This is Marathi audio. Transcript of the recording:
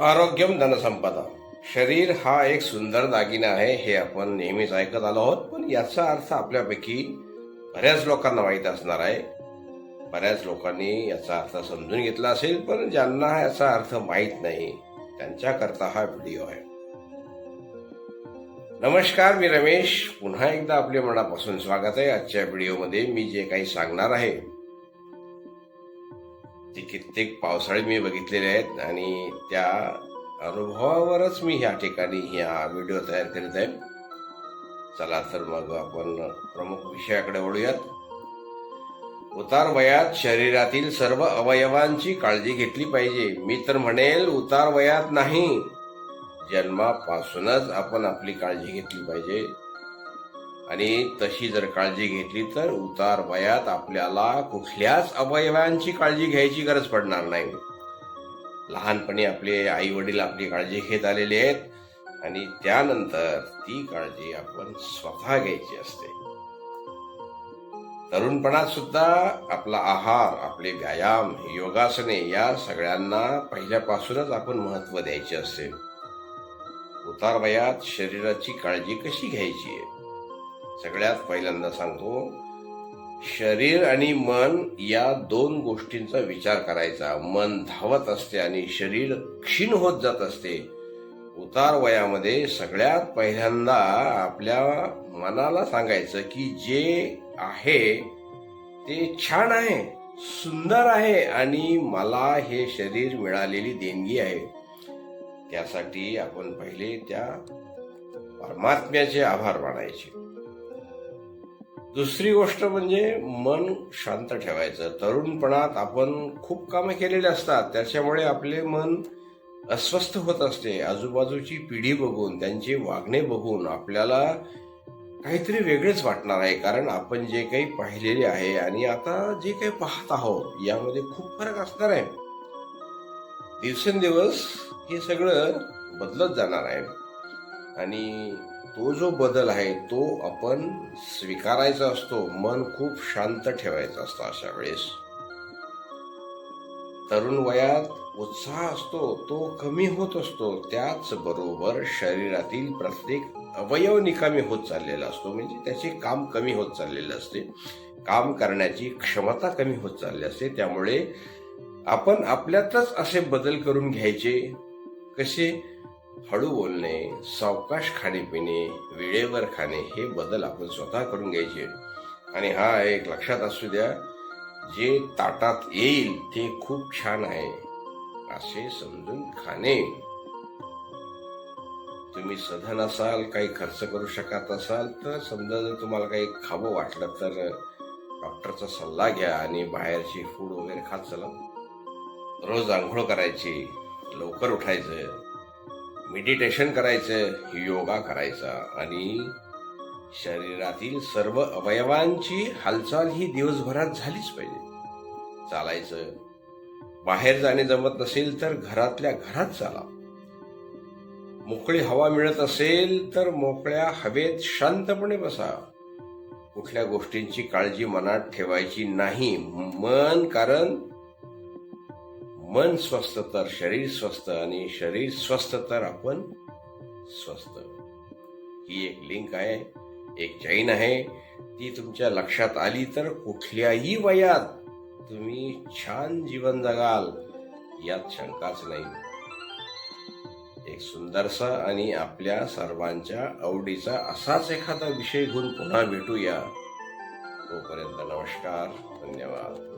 आरोग्यम धनसंपदा. शरीर हा एक सुंदर दागिना आहे हे आपण नेहमीच ऐकत आलो आहोत. पण याचा अर्थ आपल्यापैकी बऱ्याच लोकांना माहीत असणार आहे. बऱ्याच लोकांनी याचा अर्थ समजून घेतला असेल पण ज्यांना याचा अर्थ माहीत नाही त्यांच्याकरता हा व्हिडिओ आहे. नमस्कार मी रमेश. पुन्हा एकदा आपल्या मनापासून स्वागत आहे. आजच्या व्हिडिओमध्ये मी जे काही सांगणार आहे ते कित्येक पावसाळे मी बघितलेले आहेत आणि त्या अनुभवावरच मी ह्या ठिकाणी ह्या व्हिडिओ तयार करीत आहे. चला तर मग आपण प्रमुख विषयाकडे वळूयात. उतार वयात शरीरातील सर्व अवयवांची काळजी घेतली पाहिजे. मी तर म्हणेल उतार वयात नाही. जन्मापासूनच आपण आपली काळजी घेतली पाहिजे. आणि तशी जर काळजी घेतली तर उतार वयात आपल्याला कुठल्याच अवयवांची काळजी घ्यायची गरज पडणार नाही. लहानपणी आपले आई वडील आपली काळजी घेत आलेले आहेत आणि त्यानंतर ती काळजी आपण स्वतः घ्यायची असते. तरुणपणात सुद्धा आपला आहार आपले व्यायाम योगासने या सगळ्यांना पहिल्यापासूनच आपण महत्त्व द्यायचे असते. उतार वयात शरीराची काळजी कशी घ्यायची आहे? सगळ्यात पहिल्यांदा सांगतो शरीर आणि मन या दोन गोष्टींचा विचार करायचा. मन धावत असते आणि शरीर क्षीण होत जात असते. उतार वयामध्ये सगळ्यात पहिल्यांदा आपल्या मनाला सांगायचं की जे आहे ते छान आहे सुंदर आहे आणि मला हे शरीर मिळालेली देणगी आहे. त्यासाठी आपण पहिले त्या परमात्म्याचे आभार मानायचे. दुसरी गोष्ट म्हणजे मन शांत ठेवायचं. तरुणपणात आपण खूप कामं केलेली असतात. त्याच्यामुळे आपले मन अस्वस्थ होत असते. आजूबाजूची पिढी बघून त्यांचे वागणे बघून आपल्याला काहीतरी वेगळेच वाटणार आहे. कारण आपण जे काही पाहिलेले आहे आणि आता जे काही पाहत आहोत यामध्ये खूप फरक असणार आहे. दिवसेंदिवस हे सगळं बदलत जाणार आहे. आणि तो जो बदल आहे तो आपण स्वीकारायचा असतो मन खूप शांत ठेवायचं असतं अशा वेळेस. तरुण वयात उत्साह असतो तो कमी होत असतो त्याचबरोबर शरीरातील प्रत्येक अवयव निकामी होत चाललेला असतो म्हणजे त्याचे काम कमी होत चाललेले असते. काम करण्याची क्षमता कमी होत चालली असते त्यामुळे आपण आपल्यातच असे बदल करून घ्यायचे. कसे? हळू बोलणे सावकाश खाणेपिणे वेळेवर खाणे हे बदल आपण स्वतः करून घ्यायचे. आणि हा एक लक्षात असू द्या जे ताटात येईल ते खूप छान आहे. असे समजून खाणे. तुम्ही सधन असाल काही खर्च करू शकत असाल तर समजा जर तुम्हाला काही खावं वाटलं तर डॉक्टरचा सल्ला घ्या आणि बाहेरची फूड वगैरे खात चला. रोज आंघोळ करायची लवकर उठायचं. मेडिटेशन करायचं योगा करायचा आणि शरीरातील सर्व अवयवांची हालचाल ही दिवसभरात झालीच पाहिजे. चालायचं. बाहेर जाणे जमत नसेल तर घरातल्या घरात चाला. मोकळी हवा मिळत असेल तर मोकळ्या हवेत शांतपणे बसा. कुठल्या गोष्टींची काळजी मनात ठेवायची नाही. मन कारण मन स्वस्थ तर शरीर स्वस्थ आणि शरीर स्वस्थ तर आपण स्वस्थ. ही एक लिंक आहे एक चैन आहे. ती तुमच्या लक्षात आली तर कुठल्याही वयात तुम्ही छान जीवन जगाल यात शंकाच नाही. एक सुंदरसा आणि आपल्या सर्वांच्या आवडीचा असाच एखादा विषय घेऊन पुन्हा भेटूया. तोपर्यंत नमस्कार धन्यवाद.